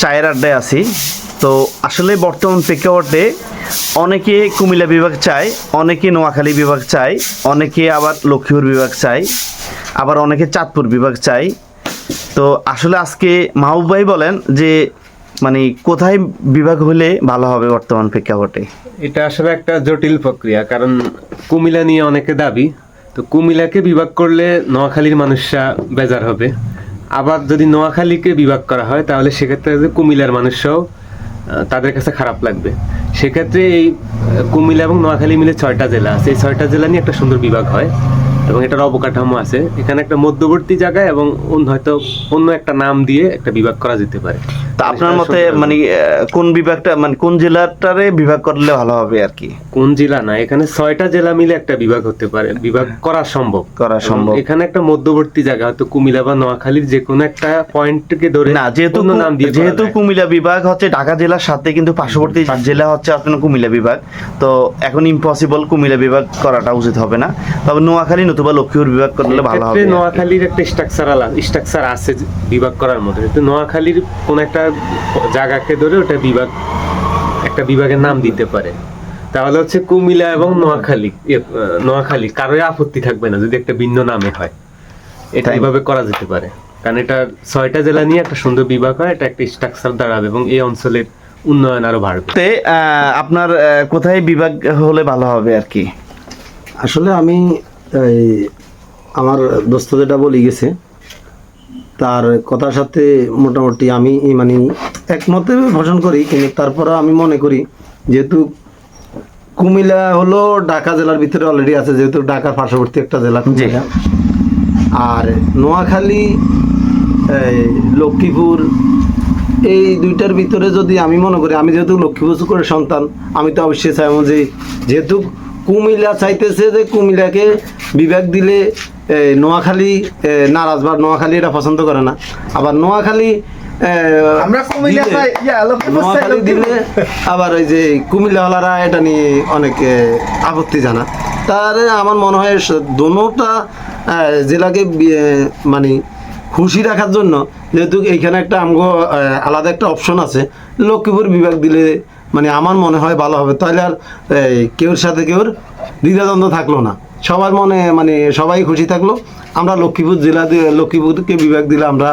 চায়ের আড্ডায় আছি। তো আসলে বর্তমান প্রেক্ষাপটে অনেকে কুমিল্লা বিভাগ চায়, অনেকে নোয়াখালী বিভাগ চায়, অনেকে আবার লক্ষ্মীপুর বিভাগ চায়, আবার অনেকে চাঁদপুর বিভাগ চায়। তো আসলে আজকে মাহবুব ভাই বলেন যে মানে কোথায় বিভাগ হলে ভালো হবে বর্তমান প্রেক্ষাপটে? এটা আসলে একটা জটিল প্রক্রিয়া, কারণ কুমিল্লা নিয়ে অনেকে দাবি। তো কুমিল্লাকে বিভাগ করলে নোয়াখালীর মানুষরা বেজার হবে। আবার যদি নোয়াখালীকে বিভাগ করা হয়, তাহলে সেক্ষেত্রে কুমিল্লার মানুষরাও তাদের কাছে খারাপ লাগবে। সেক্ষেত্রে এই কুমিলা কুমিল্লা এবং নোয়াখালী মিলে ছয়টা জেলা আছে। এই ছয়টা জেলা নিয়ে একটা সুন্দর বিভাগ হয় এবং এটার অবকাঠামো আছে। এখানে একটা মধ্যবর্তী জায়গায় এবং হয়তো অন্য একটা নাম দিয়ে একটা বিভাগ করা যেতে পারে। তা আপনার মতে মানে কোন বিভাগটা মানে কোন জেলাটারে বিভাগ করলে ভালো হবে আর কি? কোন জেলা না এখানে ছয়টা জেলা মিলে একটা বিভাগ হতে পারে বিভাগ করা সম্ভব। করা সম্ভব। এখানে একটা মধ্যবর্তী জায়গা হয়তো কুমিল্লা বা নোয়াখালীর যে কোনো একটা পয়েন্টকে ধরে না যেহেতু নাম দিয়ে যেহেতু কুমিল্লা বিভাগ হচ্ছে ঢাকা জেলার সাথে কিন্তু পার্শ্ববর্তী জেলা হচ্ছে আপনার কুমিল্লা বিভাগ। তো এখন ইম্পসিবল কুমিল্লা বিভাগ করাটা উচিত হবে না। তবে নোয়াখালী নতুবা লক্ষ্মীপুর বিভাগ করলে ভালো হবে নোয়াখালীর একটা স্ট্রাকচার আলাদা স্ট্রাকচার আছে বিভাগ করার মধ্যে। নোয়াখালীর কোন একটা জায়গাকে ধরে ওটা বিভাগ একটা বিভাগের নাম দিতে পারে। তাহলে হচ্ছে কুমিল্লা এবং নোয়াখালী নোয়াখালী কারোই আপত্তি থাকবে না যদি একটা ভিন্ন নামে হয়। এটা তাই। এভাবে করা যেতে পারে। কারণ এটা ছয়টা জেলা নিয়ে একটা সুন্দর বিভাগ হয় এটা একটা স্ট্রাকচার দাঁড়াবে এবং এই অঞ্চলের উন্নয়ন আরও বাড়বে। আপনার কোথায় বিভাগ হলে ভালো হবে আর কি? আসলে আমি আমার দোস্ত যেটা বলি গেছে তার কথার সাথে মোটামুটি আমি মানে একমতে ভাষণ করি কিন্তু তারপরে আমি মনে করি যেহেতু কুমিল্লা হলো ঢাকা জেলার ভিতরে অলরেডি আছে যেহেতু ঢাকার পার্শ্ববর্তী একটা জেলা কুমিল্লা। আর নোয়াখালী লক্ষ্মীপুর এই দুইটার ভিতরে যদি আমি মনে করি আমি যেহেতু লক্ষ্মীপুর করে সন্তান আমি তো অবশ্যই চাইব যে যেহেতু কুমিল্লা চাইতেছে যে কুমিল্লাকে বিভাগ দিলে নোয়াখালী নারাজ বা নোয়াখালী এটা পছন্দ করে না। আবার নোয়াখালী আমরা কুমিল্লা দিলে- আবার ওই যে কুমিল্লা হলারা এটা নিয়ে অনেক আপত্তি জানা তার আমার মনে হয় দোনোটা জেলাকে মানে খুশি রাখার জন্য যেহেতু এইখানে একটা আমগো আলাদা একটা অপশন আছে লক্ষ্মীপুর বিভাগ দিলে মানে আমার মনে হয় ভালো হবে। তাহলে আর কেউর সাথে কেউর দ্বিধাদ্বন্দ্ব থাকল না। সবার মনে মানে সবাই খুশি থাকল। আমরা লক্ষ্মীপুর জেলা লক্ষ্মীপুরকে বিভাগ দিলে আমরা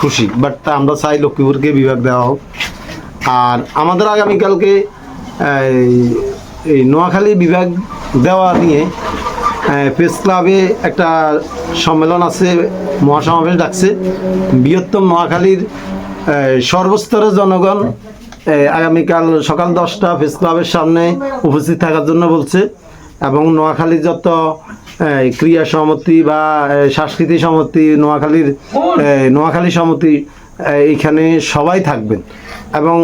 খুশি। বাট আমরা চাই লক্ষ্মীপুরকে বিভাগ দেওয়া হোক। আর আমাদের আগামীকালকে এই নোয়াখালী বিভাগ দেওয়া নিয়ে প্রেস ক্লাবে একটা সম্মেলন আছে, মহাসমাবেশ ডাকছে। বৃহত্তম নোয়াখালীর সর্বস্তরের জনগণ আগামীকাল সকাল দশটা প্রেস ক্লাবের সামনে উপস্থিত থাকার জন্য বলছে। এবং নোয়াখালীর যত ক্রিয়া সমিতি বা সাংস্কৃতিক সমিতি নোয়াখালীর নোয়াখালী সমিতি এই, এইখানে সবাই থাকবেন। এবং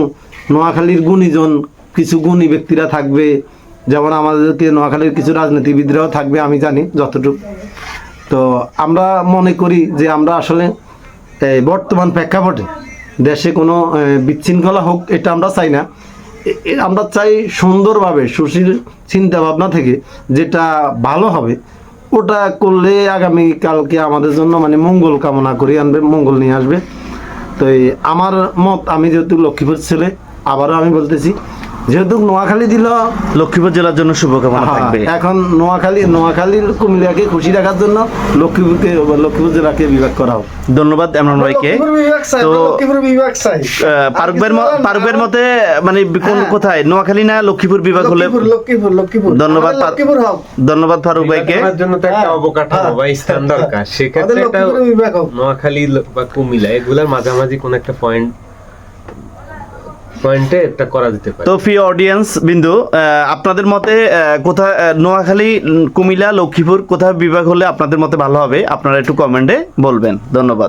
নোয়াখালীর গুণীজন কিছু গুণী ব্যক্তিরা থাকবে। যেমন আমাদেরকে নোয়াখালীর কিছু রাজনীতিবিদরাও থাকবে আমি জানি যতটুকু। তো আমরা মনে করি যে আমরা আসলে বর্তমান প্রেক্ষাপটে দেশে কোনো বিশৃঙ্খলা হোক এটা আমরা চাই না। আমরা চাই সুন্দরভাবে সুশীল চিন্তা ভাবনা থেকে যেটা ভালো হবে, ওটা করলে আগামী কালকে আমাদের জন্য মানে মঙ্গল কামনা করে আনবে, মঙ্গল নিয়ে আসবে। তো আমার মত, আমি যেহেতু লক্ষ্মীপুর ছেলে, আবারও আমি বলতেছি যেহেতু নোয়াখালী দিল লক্ষ্মীপুর জেলার জন্য শুভকামনা থাকবে এখন নোয়াখালী নোয়াখালীর কুমিল্লাকে খুশি রাখার জন্য লক্ষ্মীপুরকে লক্ষ্মীপুর জেলাকে বিভাগ করা হোক ধন্যবাদ এমরান ভাইকে লক্ষ্মীপুর বিভাগ তো লক্ষ্মীপুর বিভাগ চাই। পারুকবের পারুকবের মতে মানে কোন হ্যাঁ। কোথায় নোয়াখালী না লক্ষ্মীপুর বিভাগ হলে লক্ষ্মীপুর, লক্ষ্মীপুর, লক্ষ্মীপুর। ধন্যবাদ লক্ষ্মীপুর হোক। ধন্যবাদ ফারুক ভাইকে জন্য তো একটা হ্যাঁ, অবকাঠামো হ্যাঁ। বা স্থান দরকার সেক্ষেত্রে। নোয়াখালী বা কুমিল্লা এগুলার মাঝামাঝি কোন একটা পয়েন্ট পয়েন্টে একটা করা যেতে পারে। তো প্রিয় অডিয়েন্স বিন্দু আপনাদের মতে কোথায় নোয়াখালী, কুমিল্লা, লক্ষ্মীপুর কোথায় বিভাগ হলে আপনাদের মতে ভালো হবে? আপনারা একটু কমেন্টে বলবেন। ধন্যবাদ।